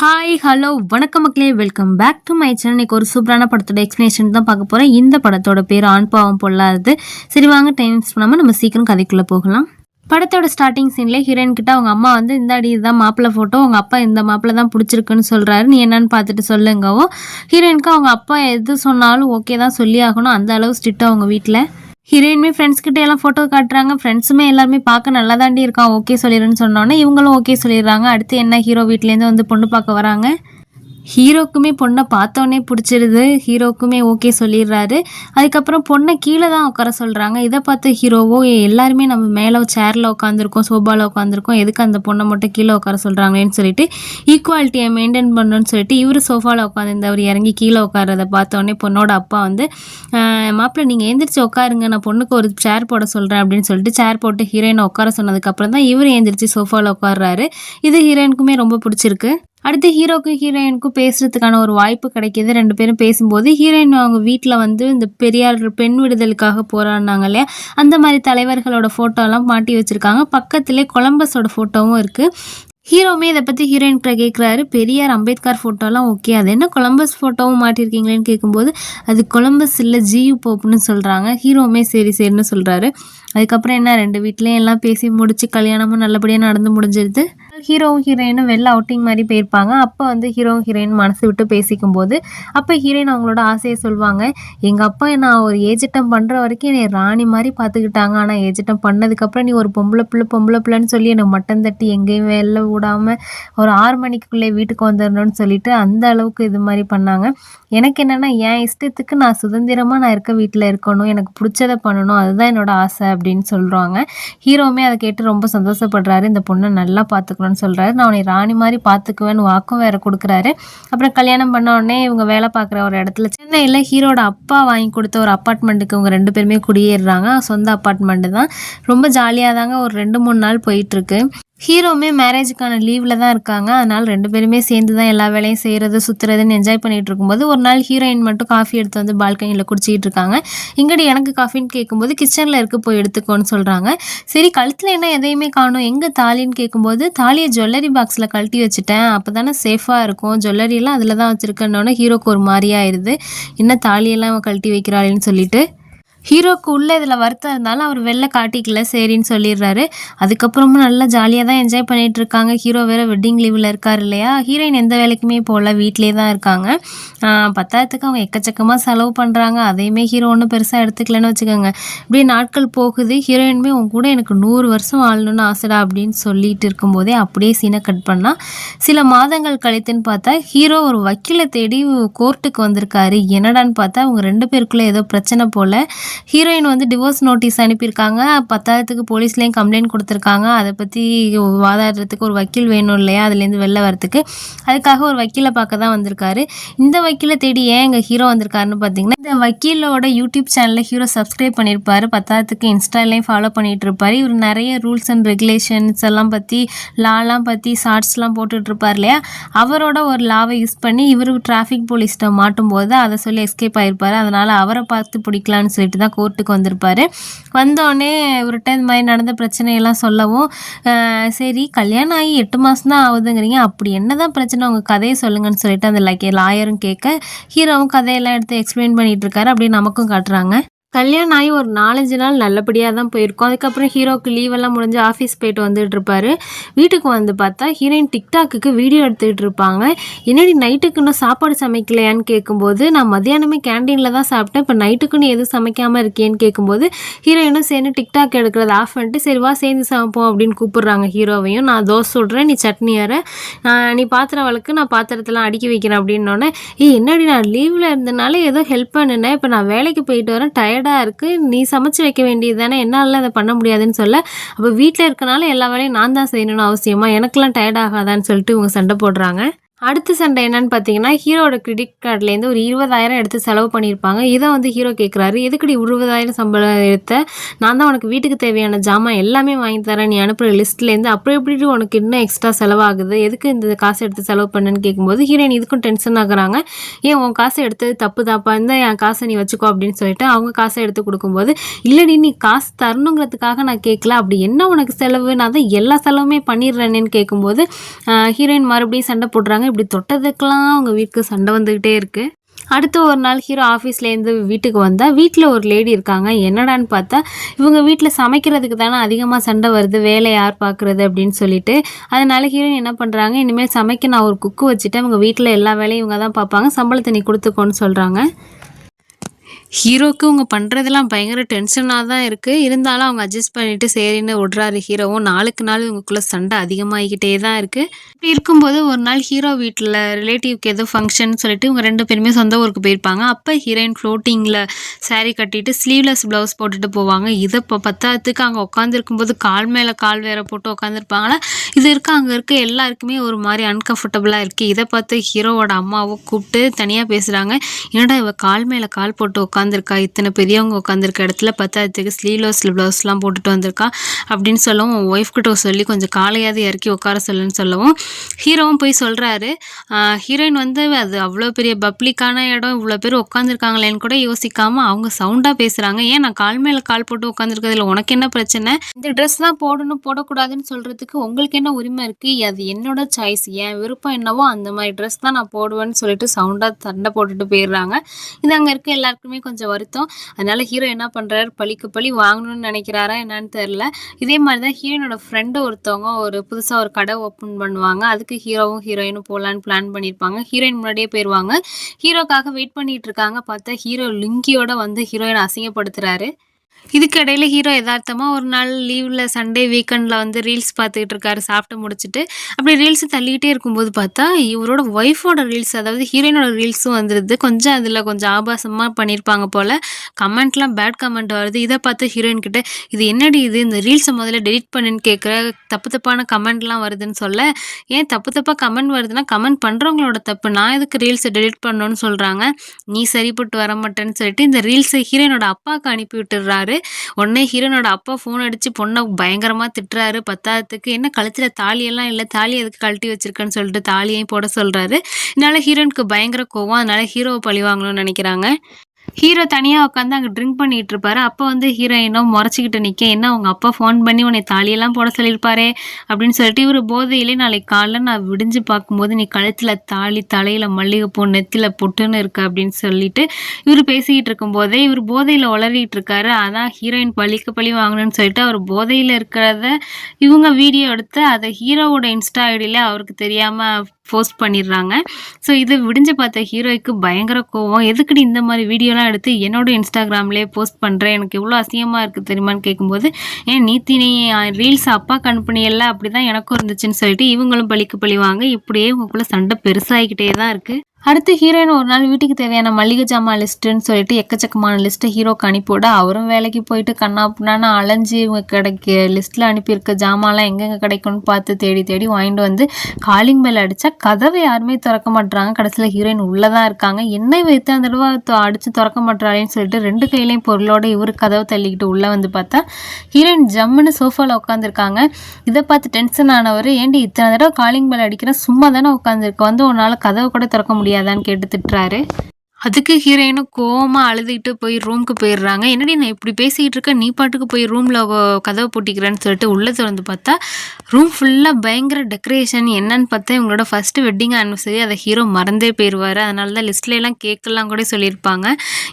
Hi hello வணக்கம் மக்களே. Welcome back to my channel இன்னைக்கு ஒரு சூப்பரான படத்தோட எக்ஸ்பிளேஷன் தான் பார்க்க போகிறேன் இந்த படத்தோட பேர் ஆண் பாவம் பொல்லாதது. சரி வாங்க டைம் பண்ணாமல் நம்ம சீக்கிரம் கதைக்குள்ளே போகலாம். படத்தோட ஸ்டார்டிங் சீன்ல ஹீரோயின் கிட்ட அவங்க அம்மா வந்து இந்த அடி இதுதான் மாப்பிள்ளை ஃபோட்டோ அவங்க அப்பா இந்த மாப்பிள்ளை தான் பிடிச்சிருக்குன்னு சொல்கிறாரு நீ என்னன்னு பார்த்துட்டு சொல்லுங்கவோ. ஹீரோயினுக்கு அவங்க அப்பா எது சொன்னாலும் ஓகே தான் சொல்லி ஆகணும். அந்த அளவு ஸ்ட்ரிக்ட் அவங்க வீட்டில் ஹீரோயினுமே ஃப்ரெண்ட்ஸ் கிட்ட எல்லாம் ஃபோட்டோ காட்டுறாங்க. ஃப்ரெண்ட்ஸுமே எல்லாருமே பார்க்க நல்லா தாண்டி இருக்கான். ஓகே சொல்லிடுன்னு சொன்னோன்னே இவங்களும் ஓகே சொல்லிடுறாங்க. அடுத்து என்ன ஹீரோ வீட்லேருந்து வந்து பொண்ணு பார்க்க வராங்க. ஹீரோக்குமே பொண்ணை பார்த்தோன்னே பிடிச்சிருது. ஹீரோக்குமே ஓகே சொல்லிடுறாரு. அதுக்கப்புறம் பொண்ணை கீழே தான் உட்கார சொல்கிறாங்க இதை பார்த்து ஹீரோவோ எல்லாருமே நம்ம மேலே சேரில் உட்காந்துருக்கோம் சோபாவில் உட்காந்துருக்கோம் எதுக்கு அந்த பொண்ணை மட்டும் கீழே உட்கார சொல்கிறாங்களேன்னு சொல்லிட்டு ஈக்குவாலிட்டியை மெயின்டைன் பண்ணணும்னு சொல்லிட்டு இவர் சோஃபாவில் உட்காந்துருந்தவர் இறங்கி கீழே உட்காரத பார்த்தோன்னே பொண்ணோட அப்பா வந்து மாப்பிள்ளை நீங்கள் எந்திரிச்சு உட்காருங்க. நான் பொண்ணுக்கு ஒரு சேர் போட சொல்கிறேன் அப்படின்னு சொல்லிட்டு சேர் போட்டு ஹீரோயினை உட்கார சொன்னதுக்கப்புறம் தான் இவர் எந்திரிச்சு சோஃபாவில் உட்காடுறாரு இது ஹீரோயினுக்குமே ரொம்ப பிடிச்சிருக்கு. அடுத்து ஹீரோக்கும் ஹீரோயினுக்கும் பேசுறதுக்கான ஒரு வாய்ப்பு கிடைக்கிது. ரெண்டு பேரும் பேசும்போது ஹீரோயின் அவங்க வீட்டில் வந்து இந்த பெரியார் பெண் விடுதலுக்காக போராடினாங்க இல்லையா? அந்த மாதிரி தலைவர்களோட ஃபோட்டோலாம் மாட்டி வச்சுருக்காங்க. பக்கத்துலேயே கொலம்பஸோட ஃபோட்டோவும் இருக்குது ஹீரோவுமே இதை பற்றி ஹீரோயின் கிட்ட கேட்குறாரு பெரியார் அம்பேத்கர் ஃபோட்டோலாம் ஓகே அது என்ன கொலம்பஸ் ஃபோட்டோவும் மாட்டியிருக்கீங்களேன்னு கேட்கும்போது அது கொலம்பஸ் இல்லை ஜியு போப்புன்னு சொல்கிறாங்க ஹீரோவுமே சரி சரின்னு சொல்கிறாரு அதுக்கப்புறம் என்ன ரெண்டு வீட்லேயும் எல்லாம் பேசி முடித்து கல்யாணமும் நல்லபடியாக நடந்து முடிஞ்சிருது? ஹீரோவும் ஹீரோயினும் வெளில அவுட்டிங் மாதிரி போயிருப்பாங்க. அப்போ வந்து ஹீரோவும் ஹீரோயின் மனசு விட்டு பேசிக்கும் போது அப்போ ஹீரோயின் அவங்களோட ஆசையை சொல்லுவாங்க. எங்கள் அப்பா நான் ஒரு ஏஜிட்டம் பண்ணுற வரைக்கும் என்னை ராணி மாதிரி பார்த்துக்கிட்டாங்க. ஆனால் ஏஜிட்டம் பண்ணதுக்கப்புறம் நீ ஒரு பொம்பளை பிள்ளை பொம்பளை பிள்ளைன்னு சொல்லி என்னை மட்டன் தட்டி எங்கேயும் வெளில விடாமல் ஒரு ஆறு மணிக்குள்ளே வீட்டுக்கு வந்துடணும்னு சொல்லிட்டு அந்த அளவுக்கு இது மாதிரி பண்ணாங்க. எனக்கு என்னென்னா என் இஷ்டத்துக்கு நான் சுதந்திரமாக நான் இருக்க வீட்டில் இருக்கணும். எனக்கு பிடிச்சதை பண்ணணும். அதுதான் என்னோட ஆசை அப்படின்னு சொல்கிறாங்க ஹீரோவுமே அதை கேட்டு ரொம்ப சந்தோஷப்படுறாரு. இந்த பொண்ணை நல்லா பார்த்துக்கணும். பார்த்துக்கணும்னு சொல்கிறாரு நான் உன்னை ராணி மாதிரி பார்த்துக்குவேன்னு வாக்கும் வேற கொடுக்குறாரு. அப்புறம் கல்யாணம் பண்ண உடனே இவங்க வேலை பார்க்குற ஒரு இடத்துல சென்னையில் ஹீரோட அப்பா வாங்கி கொடுத்த ஒரு அப்பார்ட்மெண்ட்டுக்கு இவங்க ரெண்டு பேருமே குடியேறுறாங்க. சொந்த அப்பார்ட்மெண்ட்டு தான். ரொம்ப ஜாலியாக தாங்க ஒரு ரெண்டு மூணு நாள் போயிட்டுருக்கு. ஹீரோவுமே மேரேஜுக்கான லீவில் தான் இருக்காங்க. அதனால் ரெண்டு பேருமே சேர்ந்து தான் எல்லா வேலையும் செய்கிறது சுற்றுறதுன்னு என்ஜாய் பண்ணிகிட்டு இருக்கும்போது ஒரு நாள் ஹீரோயின் மட்டும் காஃபி எடுத்து வந்து பால்கனியில் குடிச்சிக்கிட்டு இருக்காங்க. இங்கடி எனக்கு காஃபின்னு கேட்கும்போது கிச்சனில் இருக்க போய் எடுத்துக்கோன்னு சொல்கிறாங்க சரி கழுத்தில் என்ன எதையுமே காணும். எங்கே தாலின்னு கேட்கும்போது தாலியை ஜுவல்லரி பாக்ஸில் கழட்டி வச்சுட்டேன். அப்போ தானே சேஃபாக இருக்கும். ஜுவல்லரியெல்லாம் அதில் தான் வச்சுருக்கேன்னொன்னே ஹீரோக்கு ஒரு மாதிரியாயிருது என்ன தாலியெல்லாம் அவன் கழட்டி வைக்கிறாளேன்னு சொல்லிட்டு ஹீரோக்கு உள்ள இதில் வருத்தம் இருந்தாலும் அவர் வெளில காட்டிக்கல சரின்னு சொல்லிடுறாரு. அதுக்கப்புறமும் நல்லா ஜாலியாக தான் என்ஜாய் பண்ணிட்டு இருக்காங்க. ஹீரோ வேற வெட்டிங் லீவில் இருக்கார் இல்லையா? ஹீரோயின் எந்த வேலைக்குமே போகல வீட்டிலே தான் இருக்காங்க. பத்தாயிரத்துக்கு அவங்க எக்கச்சக்கமாக செலவு பண்ணுறாங்க அதையுமே ஹீரோ ஒன்றும் பெருசாக எடுத்துக்கலன்னு வச்சுக்கோங்க. இப்படியே நாட்கள் போகுது. ஹீரோயினுமே உன் கூட எனக்கு நூறு வருஷம் வாழணும்னு ஆசைடா அப்படின்னு சொல்லிட்டு இருக்கும்போதே அப்படியே சீனை கட் பண்ணால் சில மாதங்கள் கழித்துன்னு பார்த்தா ஹீரோ ஒரு வக்கீலை தேடி கோர்ட்டுக்கு வந்திருக்காரு. என்னடான்னு பார்த்தா அவங்க ரெண்டு பேருக்குள்ளே ஏதோ பிரச்சனை போல். ஹீரோயின் வந்து டிவோர்ஸ் நோட்டீஸ் அனுப்பியிருக்காங்க. பத்தாயிரத்துக்கு போலீஸ்லேயும் கம்ப்ளைண்ட் கொடுத்துருக்காங்க. அதை பற்றி வாதாடுறதுக்கு ஒரு வக்கீல் வேணும் இல்லையா? அதுலேருந்து வெளில வரத்துக்கு அதுக்காக ஒரு வக்கீலை பார்க்க தான் வந்திருக்காரு. இந்த வக்கீலை தேடி ஏன் எங்கள் ஹீரோ வந்திருக்காருன்னு பார்த்தீங்கன்னா இந்த வக்கீலோட யூடியூப் சேனலில் ஹீரோ சப்ஸ்கிரைப் பண்ணியிருப்பாரு. பத்தாயிரத்துக்கு இன்ஸ்டாலையும் ஃபாலோ பண்ணிட்டு இருப்பார் இவர் நிறைய ரூல்ஸ் அண்ட் ரெகுலேஷன்ஸ் எல்லாம் பற்றி லாலாம் பற்றி ஷார்ட்ஸ்லாம் போட்டுட்ருப்பார் இல்லையா? அவரோட ஒரு லாவை யூஸ் பண்ணி இவர் டிராஃபிக் போலீஸ்கிட்ட மாட்டும் போது அதை சொல்லி எஸ்கேப் ஆகிருப்பார் அதனால் அவரை பார்த்து பிடிக்கலான்னு சொல்லிட்டு தான் கோர்ட்டுக்கு வந்திருப்பாரு. வந்தோடனே இவர்கிட்ட இந்த மாதிரி நடந்த பிரச்சனையெல்லாம் சொல்லவும் சரி கல்யாணம் ஆகி எட்டு மாதம் தான் ஆகுதுங்கிறீங்க. அப்படி என்னதான் பிரச்சனை? உங்கள் கதையை சொல்லுங்கன்னு சொல்லிட்டு அந்த லைக் லாயரும் கேட்க ஹீரோவும் கதையெல்லாம் எடுத்து எக்ஸ்பிளைன் பண்ணிகிட்டு இருக்காரு. அப்படியே நமக்கும் காட்டுறாங்க. கல்யாணம் ஆகி ஒரு நாலஞ்சு நாள் நல்லபடியாக தான் போயிருக்கோம். அதுக்கப்புறம் ஹீரோக்கு லீவெல்லாம் முடிஞ்சு ஆஃபீஸ் போயிட்டு வந்துட்டு இருப்பாரு. வீட்டுக்கு வந்து பார்த்தா ஹீரோயின் டிக்டாக்குக்கு வீடியோ எடுத்துக்கிட்டு இருப்பாங்க. என்னடி நைட்டுக்கு இன்னும் சாப்பாடு சமைக்கலையான்னு கேட்கும்போது நான் மதியானமே கேண்டீனில் தான் சாப்பிட்டேன். இப்போ நைட்டுக்குன்னு எதுவும் சமைக்காமல் இருக்கேன்னு கேட்கும்போது ஹீரோயினும் சேர்ந்து டிக்டாக் எடுக்கிறத ஆஃப் பண்ணிட்டு சரி வா சேர்ந்து சமைப்போம் அப்படின்னு கூப்பிடுறாங்க ஹீரோவையும் நான் தோசை சுடுறேன் நீ சட்னி ஏற நான் நீ பாத்திரம் வழக்கு நான் பாத்திரத்தெல்லாம் அடுக்கி வைக்கிறேன் அப்படின்னோடனே ஏ என்னடி நான் லீவில் இருந்தனால ஏதோ ஹெல்ப் பண்ணுனேன். இப்போ நான் வேலைக்கு போயிட்டு வரேன் டயர்டாக இருக்குது நீ சமைச்சு வைக்க வேண்டியது தானே என்னால் அதை பண்ண முடியாதுன்னு சொல்ல. அப்போ வீட்டில் இருக்கனால எல்லா வேலையும் நான் தான் செய்யணும்னு அவசியமாக எனக்கெல்லாம் டயர்ட் ஆகாதான்னு சொல்லிட்டு இவங்க சண்டை போடுறாங்க. அடுத்த சண்டை என்னன்னு பார்த்தீங்கன்னா ஹீரோட கிரெடிட் கார்ட்லேருந்து ஒரு இருபதாயிரம் எடுத்து செலவு பண்ணியிருப்பாங்க. இதை வந்து ஹீரோ கேட்குறாரு எதுக்குடி இருபதாயிரம் சம்பளம் எடுத்த? நான் தான் உனக்கு வீட்டுக்கு தேவையான ஜாமான் எல்லாமே வாங்கி தரேன். நீ அனுப்புகிற லிஸ்ட்லேருந்து அப்புறம் எப்படி உனக்கு இன்னும் எக்ஸ்ட்ரா செலவாகுது? எதுக்கு இந்த காசு எடுத்து செலவு பண்ணுன்னு கேட்கும்போது ஹீரோயின் இதுக்கும் டென்ஷன் ஆகுறாங்க. ஏன் உன் காசை எடுத்தது தப்பு தாப்பா இருந்தால் என் காசை நீ வச்சுக்கோ அப்படின்னு சொல்லிட்டு அவங்க காசை எடுத்து கொடுக்கும்போது இல்லடி நீ காசு தரணுங்கிறதுக்காக நான் கேட்கல அப்படி என்ன உனக்கு செலவு? நான் தான் எல்லா செலவுமே பண்ணிடுறேன்னு கேட்கும்போது ஹீரோயின் மறுபடியும் சண்டை போடுறாங்க. இப்படி தொட்டதுக்கெல்லாம் அவங்க வீட்டுக்கு சண்டை வந்துக்கிட்டே இருக்குது அடுத்து ஒரு நாள் ஹீரோ ஆஃபீஸ்லேருந்து வீட்டுக்கு வந்தால் வீட்டில் ஒரு லேடி இருக்காங்க. என்னடான்னு பார்த்தா இவங்க வீட்டில் சமைக்கிறதுக்கு தானே அதிகமாக சண்டை வருது வேலை யார் பார்க்குறது அப்படின்னு சொல்லிட்டு. அதனால ஹீரோயின் என்ன பண்ணுறாங்க இனிமேல் சமைக்க நான் ஒரு குக்கு வச்சுட்டு அவங்க வீட்டில் எல்லா வேலையும் இவங்க தான் பார்ப்பாங்க சம்பளத்தை நீ கொடுத்துக்கோன்னு சொல்கிறாங்க ஹீரோக்கு அவங்க பண்ணுறதெல்லாம் பயங்கர டென்ஷனாக தான் இருக்குது இருந்தாலும் அவங்க அட்ஜஸ்ட் பண்ணிட்டு சரின்னு விட்றாரு ஹீரோவும் நாளுக்கு நாள் இவங்களுக்குள்ள சண்டை அதிகமாகிக்கிட்டே தான் இருக்குது இப்படி இருக்கும்போது ஒரு நாள் ஹீரோ வீட்டில் ரிலேட்டிவ்க்கு ஏதோ ஃபங்க்ஷன் சொல்லிட்டு இவங்க ரெண்டு பேருமே சொந்த ஊருக்கு போயிருப்பாங்க. அப்போ ஹீரோயின் ஃப்ளோட்டிங்கில் சாரீ கட்டிட்டு ஸ்லீவ்லெஸ் ப்ளவுஸ் போட்டுட்டு போவாங்க. இதை இப்போ பத்தாத்துக்கு அங்கே உட்காந்துருக்கும்போது கால் மேலே கால் வேற போட்டு உட்காந்துருப்பாங்களா இது இருக்க அங்கே இருக்க. எல்லாருக்குமே ஒரு மாதிரி அன்கம்ஃபர்டபுளாக இருக்குது இதை பார்த்து ஹீரோவோட அம்மாவும் கூப்பிட்டு தனியாக பேசுகிறாங்க என்னடா இவ கால் மேலே கால் போட்டு உட்காந்துருக்கா இத்தனை பெரியவங்க உட்காந்துருக்க இடத்துல பத்தாயிரத்துக்கு ஸ்லீவ்லெஸ் ப்ளவுஸ்லாம் போட்டுட்டு வந்திருக்கா? அப்படின்னு சொல்லவும் ஒய்ஃப் கிட்ட சொல்லி கொஞ்சம் காலையாவது இறக்கி உட்கார சொல்லுன்னு சொல்லவும் ஹீரோவும் போய் சொல்கிறாரு ஹீரோயின் வந்து அது அவ்வளோ பெரிய பப்ளிக்கான இடம் இவ்வளோ பேர் உட்காந்துருக்காங்களேன்னு கூட யோசிக்காமல் அவங்க சவுண்டாக பேசுகிறாங்க ஏன் நான் கால் மேலே கால் போட்டு உட்காந்துருக்கிறதுல உனக்கு என்ன பிரச்சனை? இந்த ட்ரெஸ் தான் போடணும் போடக்கூடாதுன்னு சொல்கிறதுக்கு உங்களுக்கு என்ன உரிமை இருக்குது அது என்னோட சாய்ஸ் என் விருப்பம் என்னவோ அந்த மாதிரி ட்ரெஸ் தான் நான் போடுவேன்னு சொல்லிட்டு சவுண்டாக சண்டை போட்டுட்டு போயிடுறாங்க. இது அங்கே இருக்க எல்லாருக்குமே கொஞ்சம் வருத்தம். அதனால ஹீரோ என்ன பண்ணுறாரு பழிக்கு பழி வாங்கணும்னு நினைக்கிறாரா என்னன்னு தெரில இதே மாதிரி தான் ஹீரோனோட ஃப்ரெண்டு ஒருத்தவங்க ஒரு புதுசாக ஒரு கடை ஓப்பன் பண்ணுவாங்க. அதுக்கு ஹீரோவும் ஹீரோயினும் போகலான்னு பிளான் பண்ணியிருப்பாங்க. ஹீரோயின் முன்னாடியே போயிடுவாங்க ஹீரோக்காக வெயிட் பண்ணிட்டு இருக்காங்க. பார்த்தா ஹீரோ லுங்கியோட வந்து ஹீரோயினை அசிங்கப்படுத்துறாரு. இதுக்கு ஹீரோ யதார்த்தமாக ஒரு நாள் லீவில் சண்டே வீக்கெண்டில் வந்து ரீல்ஸ் பார்த்துக்கிட்டு இருக்காரு சாப்பிட்டு முடிச்சுட்டு அப்படி ரீல்ஸ் தள்ளிக்கிட்டே இருக்கும்போது பார்த்தா இவரோட ஒய்ஃபோட ரீல்ஸ் அதாவது ஹீரோயினோட ரீல்ஸும் வந்துடுது கொஞ்சம் அதில் கொஞ்சம் ஆபாசமாக பண்ணியிருப்பாங்க போல். கமெண்ட்லாம் பேட் கமெண்ட் வருது. இதை பார்த்து ஹீரோயின் கிட்ட இது என்னடி இது? இந்த ரீல்ஸை முதல்ல டெலிட் பண்ணுன்னு கேட்குற தப்பு தப்பான கமெண்ட்லாம் வருதுன்னு சொல்ல. ஏன் தப்பு தப்பாக கமெண்ட் வருதுன்னா கமெண்ட் பண்ணுறவங்களோட தப்பு. நான் எதுக்கு ரீல்ஸை டெலிட் பண்ணணும்னு சொல்கிறாங்க நீ சரிப்பட்டு வர மாட்டேன்னு சொல்லிட்டு இந்த ரீல்ஸை ஹீரோயினோட அப்பாவுக்கு அனுப்பி விட்டுடுறாரு. உடனே ஹீரோனோட அப்பா ஃபோன் அடித்து பொண்ணை பயங்கரமாக திட்டுறாரு. பத்தாததுக்கு என்ன கழுத்தில் தாலியெல்லாம் இல்லை தாலி எதுக்கு கழட்டி வச்சிருக்கேன்னு சொல்லிட்டு தாலியையும் போட சொல்கிறாரு இதனால ஹீரோனுக்கு பயங்கர கோவம். அதனால ஹீரோவை பழி வாங்கணும்னு நினைக்கிறாங்க. ஹீரோ தனியாக உட்காந்து அங்கே ட்ரிங்க் பண்ணிட்டு இருப்பாரு. அப்போ வந்து ஹீரோயினும் முறைச்சிக்கிட்டு நிற்க என்ன அவங்க அப்பா ஃபோன் பண்ணி உன்னை தாலியெல்லாம் போட சொல்லியிருப்பாரே? அப்படின்னு சொல்லிட்டு இவர் போதையிலே நாளைக்கு காலைல நான் விடிஞ்சு பார்க்கும்போது நீ கழுத்தில் தாலி தலையில் மல்லிகைப்பூ நெத்தியில் பொட்டுன்னு இருக்கு அப்படின்னு சொல்லிட்டு இவர் பேசிக்கிட்டு இருக்கும்போதே இவர் போதையில் உளறிட்டு இருக்காரு. அதான் ஹீரோயின் பழிக்கு பழி வாங்கணும்னு சொல்லிட்டு அவர் போதையில் இருக்கிறத இவங்க வீடியோ எடுத்து அதை ஹீரோவோட இன்ஸ்டா ஐடியில் அவருக்கு தெரியாமல் போஸ்ட் பண்ணிடுறாங்க. ஸோ இது விடிஞ்சு பார்த்த ஹீரோய்க்கு பயங்கர கோவம். எதுக்குடி இந்த மாதிரி வீடியோலாம் எடுத்து என்னோட இன்ஸ்டாகிராம்லேயே போஸ்ட் பண்ணுறேன் எனக்கு எவ்வளோ அசிங்கமாக இருக்குது தெரியுமான்னு கேட்கும்போது ஏன் நீத்தி நீ ரீல்ஸ் அப்பா கம்பெனியெல்லாம் அப்படி தான் எனக்கும் இருந்துச்சுன்னு சொல்லிட்டு இவங்களும் பழிக்கு பழிவாங்க இப்படியே உங்களுக்குள்ள சண்டை பெருசாகிக்கிட்டே தான் இருக்குது அடுத்து ஹீரோயின் ஒரு நாள் வீட்டுக்கு தேவையான மளிகை ஜாமான் லிஸ்ட்டுன்னு சொல்லிட்டு எக்கச்சக்கமான லிஸ்ட்டை ஹீரோக்கு அனுப்பிவிட அவரும் வேலைக்கு போயிட்டு கண்ணா புண்ணான்னு அலைஞ்சு இவங்க கிடைக்க லிஸ்ட்டில் அனுப்பியிருக்க ஜாமான்லாம் எங்கெங்கே கிடைக்கும்னு பார்த்து தேடி தேடி வாங்கிட்டு வந்து காலிங் பெல் அடித்தா கதவை யாருமே திறக்க மாட்டுறாங்க கடைசியில் ஹீரோயின் உள்ளே தான் இருக்காங்க. என்னை வைத்து அந்த தடவை அடித்து திறக்க மாட்டாளேன்னு சொல்லிட்டு ரெண்டு கையிலையும் பொருளோடு இவர் கதவை தள்ளிக்கிட்டு உள்ளே வந்து பார்த்தா ஹீரோயின் ஜம்முன்னு சோஃபாவில் உட்காந்துருக்காங்க இதை பார்த்து டென்ஷன் ஆனவர் ஏண்டி இத்தனை தடவை காலிங் பெல் அடிக்கிறேன் சும்மா தானே உட்காந்துருக்கு வந்து ஒரு நாள் கதவை கூட திறக்க முடியாதான்னு கேட்டு திட்டுறாரு. அதுக்கு ஹீரோயினும் கோவமாக அழுதுகிட்டு போய் ரூமுக்கு போயிடுறாங்க. என்னடி நான் இப்படி பேசிக்கிட்டு இருக்கேன் நீ பாட்டுக்கு போய் ரூமில் கதவை போட்டிக்கிறேன்னு சொல்லிட்டு உள்ளே திறந்து பார்த்தா ரூம் ஃபுல்லாக பயங்கர டெக்கரேஷன். என்னன்னு பார்த்தா இவங்களோட ஃபஸ்ட்டு வெட்டிங் ஆனிவர்சரி அதை ஹீரோ மறந்தே போயிடுவார். அதனால தான் லிஸ்ட்ல எல்லாம் கேக்கெல்லாம் கூட சொல்லியிருப்பாங்க.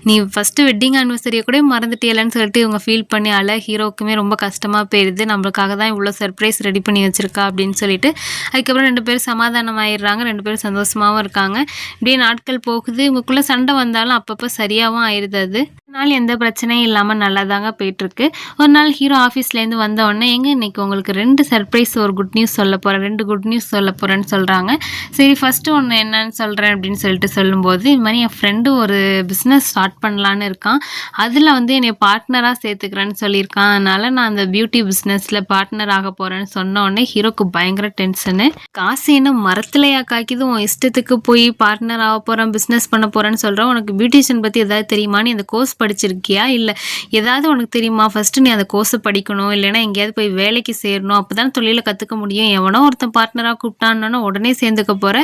நீ ஃபஸ்ட்டு வெட்டிங் ஆனிவர்சரியை கூட மறந்துட்டேலன்னு சொல்லிட்டு இவங்க ஃபீல் பண்ணி அழ ஹீரோக்குமே ரொம்ப கஷ்டமாக போயிடுது நம்மளுக்காக தான் இவ்வளோ சர்ப்ரைஸ் ரெடி பண்ணி வச்சிருக்கா அப்படின்னு சொல்லிட்டு அதுக்கப்புறம் ரெண்டு பேரும் சமாதானம் ஆயிடுறாங்க ரெண்டு பேரும் சந்தோஷமாகவும் இருக்காங்க. இப்படியே நாட்கள் போகுது. இவங்களுக்குள்ள சண்டை வந்தாலும் அப்பப்போ சரியாகவும் ஆயிடுது அது. நாள் எந்த பிரச்சனையும் இல்லாமல் நல்லா தாங்க போயிட்டுருக்கு. ஒரு நாள் ஹீரோ ஆஃபீஸ்லேருந்து வந்த உடனே எங்கே இன்றைக்கி உங்களுக்கு ரெண்டு சர்ப்ரைஸ் ஒரு குட் நியூஸ் சொல்ல போகிறேன் ரெண்டு குட் நியூஸ் சொல்ல போகிறேன்னு சொல்கிறாங்க சரி ஃபஸ்ட்டு ஒன்று என்னன்னு சொல்கிறேன் அப்படின்னு சொல்லிட்டு சொல்லும்போது இது மாதிரி என் ஃப்ரெண்டு ஒரு பிஸ்னஸ் ஸ்டார்ட் பண்ணலான்னு இருக்கான். அதில் வந்து என்னை பார்ட்னராக சேர்த்துக்கிறேன்னு சொல்லியிருக்கான். அதனால் நான் அந்த பியூட்டி பிஸ்னஸில் பார்ட்னர் ஆக போகிறேன்னு சொன்ன உடனே ஹீரோக்கு பயங்கர டென்ஷனு காசு என்ன மரத்துலையா காய்க்குது? உன் இஷ்டத்துக்கு போய் பார்ட்னர் ஆக போகிறேன் பிஸ்னஸ் பண்ண போகிறேன்னு சொல்கிறோம் உனக்கு பியூட்டிஷியன் பற்றி ஏதாவது தெரியுமான்னு அந்த கோர்ஸ் படிச்சிருக்கியா? இல்லை ஏதாவது உனக்கு தெரியுமா? ஃபஸ்ட்டு நீ அந்த கோர்ஸை படிக்கணும். இல்லைன்னா எங்கேயாவது போய் வேலைக்கு சேரணும். அப்போ தான் தொழிலை கற்றுக்க முடியும். எவனோ ஒருத்தன் பார்ட்னராக கூப்பிட்டான்னு உடனே சேர்ந்துக்க போகிற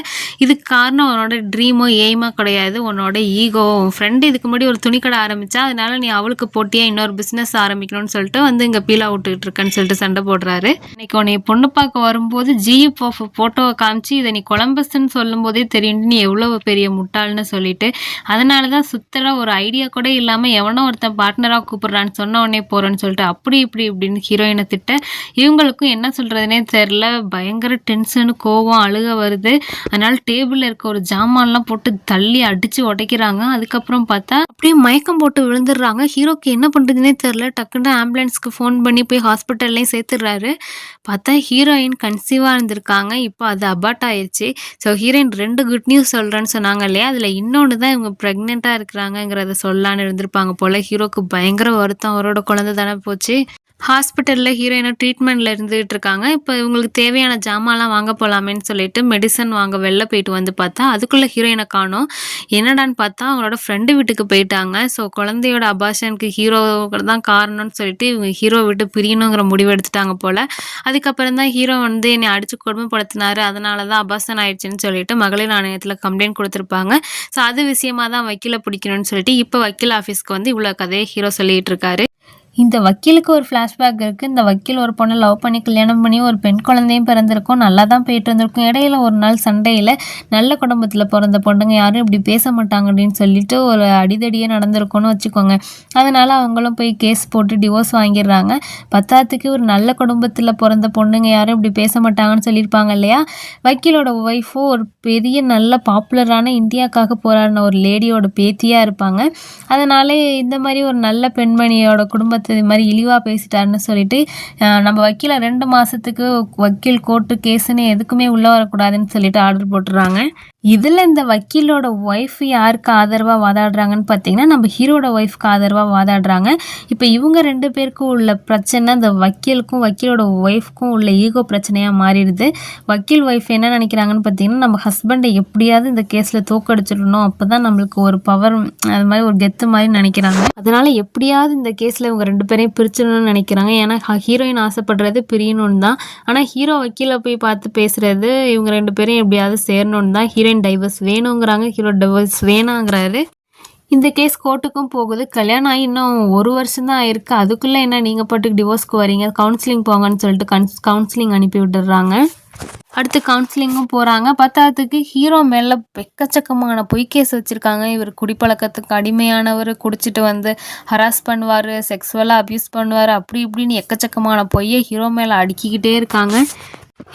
இதுக்கு காரணம் உன்னோட ட்ரீமோ எய்மோ கிடையாது. உன்னோட ஈகோ உன் ஃப்ரெண்டு இதுக்கு முன்னாடி ஒரு துணிக்கடை ஆரம்பித்தா அதனால நீ அவளுக்கு போட்டியாக இன்னொரு பிஸ்னஸ் ஆரம்பிக்கணும்னு சொல்லிட்டு வந்து இங்கே பீலா விட்டுக்கிட்டு இருக்கேன்னு சொல்லிட்டு சண்டை போடுறாரு. இன்னைக்கு உன்னை பொண்ணு பார்க்க வரும்போது ஜிஎஃப் ஃபோட்டோவை காமிச்சு இதை நீ கொலம்பஸ்ன்னு சொல்லும் போதே தெரியும் நீ எவ்வளோ பெரிய முட்டாள்னு சொல்லிட்டு அதனால தான் சுத்தர ஒரு ஐடியா கூட இல்லாமல் எவனோ ஒருத்தன் பார்ட்னராக கூப்பிட்றான்னு சொன்ன உடனே போகிறேன்னு சொல்லிட்டு அப்படி இப்படி இப்படின்னு ஹீரோயினை திட்ட இவங்களுக்கும் என்ன சொல்கிறதுனே தெரில பயங்கர டென்ஷனு கோவம் அழுக வருது. அதனால டேபிளில் இருக்க ஒரு ஜாமான்லாம் போட்டு தள்ளி அடித்து உடைக்கிறாங்க. அதுக்கப்புறம் பார்த்தா அப்படியே மயக்கம் போட்டு விழுந்துடுறாங்க. ஹீரோக்கு என்ன பண்ணுறதுனே தெரில டக்குன்னு ஆம்புலன்ஸ்க்கு ஃபோன் பண்ணி போய் ஹாஸ்பிட்டல்லையும் சேர்த்துடுறாரு. பார்த்தா ஹீரோயின் கன்சீவாக இருந்திருக்காங்க. இப்போ அது அபார்ட் ஆயிடுச்சு ஸோ ஹீரோயின் ரெண்டு குட் நியூஸ் சொல்கிறேன்னு சொன்னாங்க இல்லையா? அதில் இன்னொன்று தான் இவங்க ப்ரெக்னெண்ட்டாக இருக்கிறாங்கங்கிறத சொல்லலான்னு இருந்திருப்பாங்க போல். ஹீரோக்கு பயங்கர வருத்தம். அவரோட குழந்தை தானே போச்சு. ஹாஸ்பிட்டலில் ஹீரோயினை ட்ரீட்மெண்ட்டில் இருந்துகிட்டு இருக்காங்க இப்போ இவங்களுக்கு தேவையான ஜாமான்லாம் வாங்க போகலாமேன்னு சொல்லிட்டு மெடிசன் வாங்க வெளில போயிட்டு வந்து பார்த்தா அதுக்குள்ளே ஹீரோயினை காணோம். என்னடான்னு பார்த்தா அவங்களோட ஃப்ரெண்டு வீட்டுக்கு போயிட்டாங்க. ஸோ குழந்தையோட அபாஷனுக்கு ஹீரோ தான் காரணம்னு சொல்லிட்டு இவங்க ஹீரோ விட்டு பிரியணுங்கிற முடிவு எடுத்துட்டாங்க போல். அதுக்கப்புறம் தான் ஹீரோ வந்து என்னை அடித்து கொடுமைப்படுத்தினாரு அதனால தான் அபாசன் ஆயிடுச்சுன்னு சொல்லிட்டு மகளிர் ஆணையத்தில் கம்ப்ளைண்ட் கொடுத்துருப்பாங்க. ஸோ அது விஷயமா தான் வக்கீலை பிடிக்கணும்னு சொல்லிட்டு இப்போ வக்கீல் ஆஃபீஸ்க்கு வந்து இவ்வளோ கதையை ஹீரோ சொல்லிகிட்டு இருக்காரு இந்த வக்கீலுக்கு ஒரு ஃப்ளாஷ்பேக் இருக்குது இந்த வக்கீல் ஒரு பொண்ணை லவ் பண்ணி கல்யாணம் பண்ணி ஒரு பெண் குழந்தையும் பிறந்திருக்கும். நல்லா தான் போயிட்டு இருந்திருக்கும். இடையில ஒரு நாள் சண்டையில் நல்ல குடும்பத்தில் பிறந்த பொண்ணுங்க யாரும் இப்படி பேச மாட்டாங்க அப்படின்னு சொல்லிட்டு ஒரு அடிதடியே நடந்திருக்கும்னு வச்சுக்கோங்க. அதனால் அவங்களும் போய் கேஸ் போட்டு டிவோர்ஸ் வாங்கிடுறாங்க. பத்தாத்துக்கு ஒரு நல்ல குடும்பத்தில் பிறந்த பொண்ணுங்க யாரும் இப்படி பேச மாட்டாங்கன்னு சொல்லியிருப்பாங்க இல்லையா? வக்கீலோட ஒய்ஃபும் ஒரு பெரிய நல்ல பாப்புலரான இந்தியாவுக்காக போராடின ஒரு லேடியோட பேத்தியாக இருப்பாங்க. அதனால இந்த மாதிரி ஒரு நல்ல பெண்மணியோட குடும்பத்தை இது மாதிரி இழிவாக பேசிட்டாருன்னு சொல்லிட்டு நம்ம வக்கீலை ரெண்டு மாதத்துக்கு வக்கீல் கோர்ட்டு கேஸுன்னு எதுக்குமே உள்ளே வரக்கூடாதுன்னு சொல்லிட்டு ஆர்டர் போட்டுறாங்க. இதில் இந்த வக்கீலோட ஒய்ஃப் யாருக்கு ஆதரவாக வாதாடுறாங்கன்னு பார்த்தீங்கன்னா நம்ம ஹீரோட ஒய்ஃப்க்கு ஆதரவாக வாதாடுறாங்க. இப்போ இவங்க ரெண்டு பேருக்கும் உள்ள பிரச்சனை இந்த வக்கீலுக்கும் வக்கீலோட ஒய்ஃப்க்கும் உள்ள ஈகோ பிரச்சனையாக மாறிடுது. வக்கீல் ஒய்ஃப் என்ன நினைக்கிறாங்கன்னு பார்த்தீங்கன்னா நம்ம ஹஸ்பண்டை எப்படியாவது இந்த கேஸில் தோக்கடிச்சிடணும். அப்போ தான் நம்மளுக்கு ஒரு பவர் அது மாதிரி ஒரு கெத்து மாதிரி நினைக்கிறாங்க. அதனால் எப்படியாவது இந்த கேஸில் இவங்க ரெண்டு பேரையும் பிரிச்சிடணும்னு நினைக்கிறாங்க. ஏன்னா ஹீரோயின் ஆசைப்படுறது பிரியணும்னு தான். ஆனால் ஹீரோ வக்கீலை போய் பார்த்து பேசுகிறது இவங்க ரெண்டு பேரும் எப்படியாவது சேரணும்னு தான். ஹீரோ ஹீரோயின் டைவர்ஸ் வேணுங்கிறாங்க ஹீரோ டைவர்ஸ் வேணாங்கிறாரு. இந்த கேஸ் கோர்ட்டுக்கும் போகுது. கல்யாணம் ஆகி இன்னும் ஒரு வருஷம் தான் ஆயிருக்கு அதுக்குள்ளே என்ன நீங்கள் பாட்டுக்கு டிவோர்ஸ்க்கு வரீங்க? கவுன்சிலிங் போங்கன்னு சொல்லிட்டு கன்ஸ் கவுன்சிலிங் அனுப்பி விட்டுடுறாங்க. அடுத்து கவுன்சிலிங்கும் போகிறாங்க பத்தாவதுக்கு ஹீரோ மேலே எக்கச்சக்கமான பொய் கேஸ் வச்சுருக்காங்க. இவர் குடிப்பழக்கத்துக்கு அடிமையானவர் குடிச்சிட்டு வந்து ஹராஸ் பண்ணுவார் செக்ஸுவலாக அப்யூஸ் பண்ணுவார். அப்படி இப்படின்னு எக்கச்சக்கமான பொய்யை ஹீரோ மேலே அடுக்கிக்கிட்டே இருக்காங்க.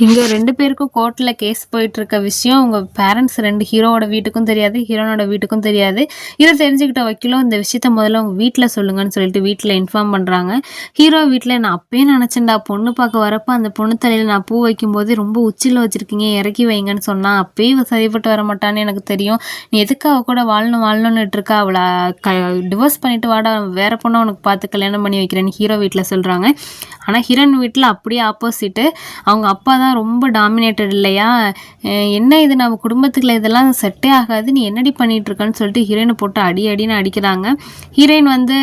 இங்கே ரெண்டு பேருக்கும் கோர்ட்டில் கேஸ் போயிட்டு இருக்க விஷயம் உங்கள் பேரண்ட்ஸ் ரெண்டு ஹீரோவோட வீட்டுக்கும் தெரியாது ஹீரோனோட வீட்டுக்கும் தெரியாது. இதை தெரிஞ்சுக்கிட்ட வக்கீலும் இந்த விஷயத்த முதல்ல உங்கள் வீட்டில் சொல்லுங்கன்னு சொல்லிட்டு வீட்டில் இன்ஃபார்ம் பண்ணுறாங்க ஹீரோ வீட்டில் நான் அப்பயே நினச்சேன்டா பொண்ணு பார்க்க வரப்போ அந்த பொண்ணு தலையில் நான் பூ வைக்கும்போது ரொம்ப உச்சியில் வச்சுருக்கீங்க இறக்கி வைங்கன்னு சொன்னால் அப்பயே இவ சரிப்பட்டு வர மாட்டான்னு எனக்கு தெரியும். நீ எதுக்கு அவ கூட வாழணும் வாழணும்னுட்டு இருக்கா அவளை க டிவோர்ஸ் பண்ணிட்டு வாடா வேற பொண்ணை உனக்கு பார்த்து கல்யாணம் பண்ணி வைக்கிறேன்னு ஹீரோ வீட்டில் சொல்கிறாங்க ஆனால் ஹீரோன் வீட்டில் அப்படியே ஆப்போசிட்டு அவங்க அப்பா தான் ரொம்ப டாமினேட்டட் இல்லையா? என்ன இது? நம்ம குடும்பத்துக்குள்ள இதெல்லாம் செட்டே ஆகாது. நீ என்னடி பண்ணிகிட்ருக்கன்னு சொல்லிட்டு ஹீரோயினை போட்டு அடி அடின்னு அடிக்கிறாங்க. ஹீரோயின் வந்து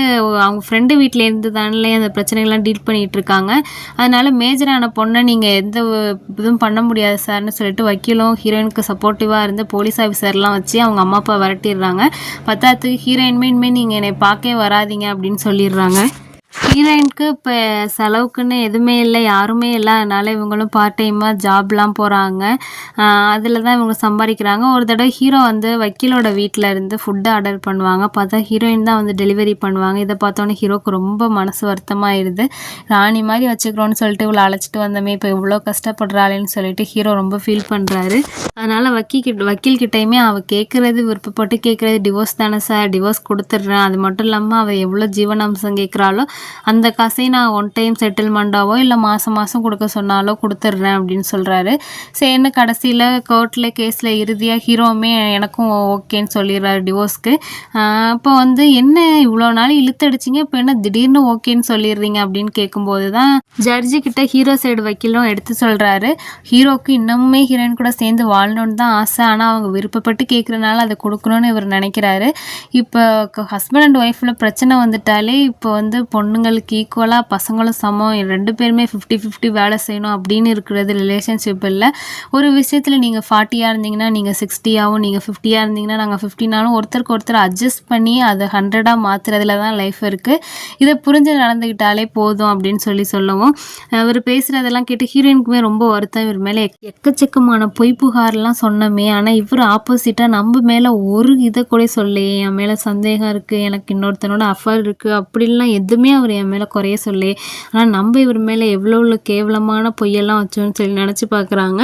அவங்க ஃப்ரெண்டு வீட்டிலேருந்து தானே அந்த பிரச்சனைகள்லாம் டீல் பண்ணிகிட்டு இருக்காங்க அதனால் மேஜரான பொண்ணை நீங்கள் எந்த இதுவும் பண்ண முடியாது சார்னு சொல்லிட்டு வக்கீலும் ஹீரோயினுக்கு சப்போர்ட்டிவாக இருந்து போலீஸ் ஆஃபீஸர்லாம் வச்சு அவங்க அம்மா அப்பா விரட்டிடுறாங்க. பத்தாத்துக்கு ஹீரோயின்மே இனிமேல் நீங்கள் என்னை பார்க்கவே வராதீங்க அப்படின்னு சொல்லிடுறாங்க. ஹீரோயினுக்கு இப்போ செலவுக்குன்னு எதுவுமே இல்லை யாருமே இல்லை. அதனால இவங்களும் பார்ட் டைமாக ஜாப்லாம் போகிறாங்க அதில் தான் இவங்க சம்பாதிக்கிறாங்க. ஒரு தடவை ஹீரோ வந்து வக்கீலோட வீட்டில் இருந்து ஃபுட்டு ஆர்டர் பண்ணுவாங்க. பார்த்தா ஹீரோயின் தான் வந்து டெலிவரி பண்ணுவாங்க. இதை பார்த்தோன்னே ஹீரோக்கு ரொம்ப மனசு வருத்தமாகிடுது ராணி மாதிரி வச்சுக்கிறோன்னு சொல்லிட்டு இவ்வளோ அழைச்சிட்டு வந்தோமே இப்போ இவ்வளோ கஷ்டப்படுறாளேன்னு சொல்லிட்டு ஹீரோ ரொம்ப ஃபீல் பண்ணுறாரு அதனால் வக்கீல் வக்கீல் கிட்டேயுமே அவள் கேட்குறது விருப்பப்பட்டு கேட்குறது டிவோர்ஸ் தானே சார் டிவோர்ஸ் கொடுத்துட்றேன். அது மட்டும் இல்லாமல் அவள் எவ்வளோ ஜீவனாம்சம் கேட்குறாளோ அந்த காசை நான் ஒன் டைம் செட்டில்மெண்ட்டாவோ இல்லை மாதம் மாதம் கொடுக்க சொன்னாலோ கொடுத்துட்றேன் அப்படின்னு சொல்கிறாரு சரின்னு கடைசியில் கோர்ட்டில் கேஸில் இறுதியாக ஹீரோவுமே எனக்கும் ஓகேன்னு சொல்லிடுறாரு டிவோர்ஸ்க்கு அப்போ வந்து என்ன இவ்வளோ நாள் இழுத்தடிச்சிங்க? இப்போ என்ன திடீர்னு ஓகேன்னு சொல்லிடுறீங்க அப்படின்னு கேட்கும்போது தான் ஜட்ஜி கிட்ட ஹீரோ சைடு வக்கீலும் எடுத்து சொல்கிறாரு ஹீரோக்கு இன்னமுமே ஹீரோயின் கூட சேர்ந்து வாழணும்னு தான் ஆசை. ஆனால் அவங்க விருப்பப்பட்டு கேட்குறனால அதை கொடுக்கணும்னு இவர் நினைக்கிறாரு. இப்போ ஹஸ்பண்ட் அண்ட் ஒய்ஃபில் பிரச்சனை வந்துட்டாலே இப்போ வந்து பொண்ணு பொண்ணுங்களுக்கு ஈக்குவலாக பசங்களும் சமம். ரெண்டு பேருமே ஃபிஃப்டி ஃபிஃப்டி வேலை செய்யணும் அப்படின்னு இருக்கிறது ரிலேஷன்ஷிப் இல்லை. ஒரு விஷயத்தில் நீங்கள் ஃபார்ட்டியாக இருந்தீங்கன்னா நீங்கள் சிக்ஸ்டியாகவும் நீங்கள் ஃபிஃப்டியாக இருந்தீங்கன்னா நாங்கள் ஃபிஃப்டினாலும் ஒருத்தருக்கு ஒருத்தர் அட்ஜஸ்ட் பண்ணி அதை ஹண்ட்ரடாக மாற்றுறதுல தான் லைஃப் இருக்குது இதை புரிஞ்சு நடந்துக்கிட்டாலே போதும் அப்படின்னு சொல்லி சொல்லவும். அவர் பேசுகிறதெல்லாம் கேட்டு ஹீரோயினுக்குமே ரொம்ப வருத்தம். இவர் மேலே எக்கச்சக்கமான பொய் புகார்லாம் சொன்னமே ஆனால் இவர் ஆப்போசிட்டாக நம்ம மேலே ஒரு இதை கூட சொல்லி என் மேலே சந்தேகம் இருக்குது எனக்கு இன்னொருத்தனோட அஃபர் இருக்குது அப்படின்லாம் எதுவுமே அவர் என் மேலே குறைய சொல்லி. ஆனால் நம்ம இவர் மேலே எவ்வளோ உள்ள கேவலமான பொய்யெல்லாம் வச்சோன்னு சொல்லி நினச்சி பார்க்குறாங்க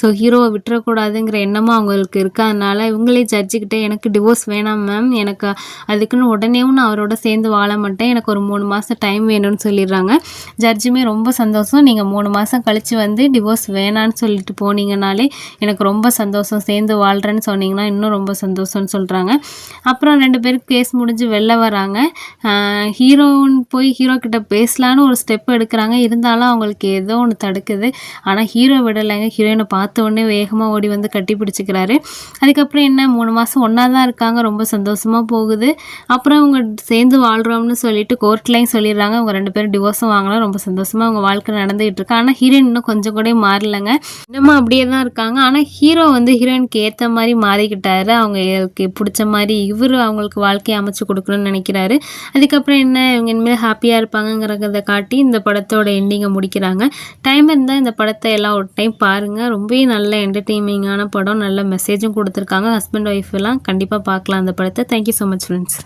ஸோ ஹீரோவை விட்டுறக்கூடாதுங்கிற எண்ணமும் அவங்களுக்கு இருக்காதனால இவங்களே ஜட்ஜிக்கிட்டே எனக்கு டிவோர்ஸ் வேணாம் மேம் எனக்கு அதுக்குன்னு உடனேவும் நான் அவரோட சேர்ந்து வாழ மாட்டேன். எனக்கு ஒரு மூணு மாதம் டைம் வேணும்னு சொல்லிடுறாங்க. ஜட்ஜுமே ரொம்ப சந்தோஷம். நீங்கள் மூணு மாதம் கழித்து வந்து டிவோர்ஸ் வேணான்னு சொல்லிட்டு போனீங்கனாலே எனக்கு ரொம்ப சந்தோஷம். சேர்ந்து வாழ்கிறேன்னு சொன்னீங்கன்னா இன்னும் ரொம்ப சந்தோஷம்னு சொல்கிறாங்க அப்புறம் ரெண்டு பேருக்கு கேஸ் முடிஞ்சு வெளில வராங்க. ஹீரோன்னு போய் ஹீரோ கிட்ட பேசலான்னு ஒரு ஸ்டெப் எடுக்கிறாங்க. இருந்தாலும் அவங்களுக்கு ஏதோ ஒன்று தடுக்குது. ஆனால் ஹீரோ விடலைங்க. ஹீரோயினை பார்த்த உடனே வேகமாக ஓடி வந்து கட்டி பிடிச்சிக்கிறாரு. அதுக்கப்புறம் என்ன? மூணு மாதம் ஒன்றா தான் இருக்காங்க. ரொம்ப சந்தோஷமாக போகுது. அப்புறம் அவங்க சேர்ந்து வாழ்கிறோம்னு சொல்லிட்டு கோர்ட்லேயும் சொல்லிடுறாங்க. அவங்க ரெண்டு பேரும் டிவோர்ஸும் வாங்கலாம் ரொம்ப சந்தோஷமாக அவங்க வாழ்க்கை நடந்துகிட்டு இருக்கு. ஆனால் ஹீரோயின் இன்னும் கொஞ்சம் கூட மாறலைங்க. இன்னமும் அப்படியே தான் இருக்காங்க. ஆனால் ஹீரோ வந்து ஹீரோயினுக்கு ஏற்ற மாதிரி மாறிக்கிட்டாரு. அவங்களுக்கு பிடிச்ச மாதிரி இவர் அவங்களுக்கு வாழ்க்கையை அமைச்சு கொடுக்கணும்னு நினைக்கிறாரு. அதுக்கப்புறம் என்ன? இவங்க இனிமேல் ஹாப்பியாக இருப்பாங்கங்கிறத காட்டி இந்த படத்தோட எண்டிங்கை முடிக்கிறாங்க. டைம் இருந்தால் இந்த படத்தை எல்லாம் ஒரு டைம் பாருங்கள் ரொம்பவே நல்ல என்டர்டெய்னிங்கான படம். நல்ல மெசேஜும் கொடுத்துருக்காங்க. ஹஸ்பண்ட் ஒய்ஃப் எல்லாம் கண்டிப்பாக பார்க்கலாம் அந்த படத்தை. Thank you so much friends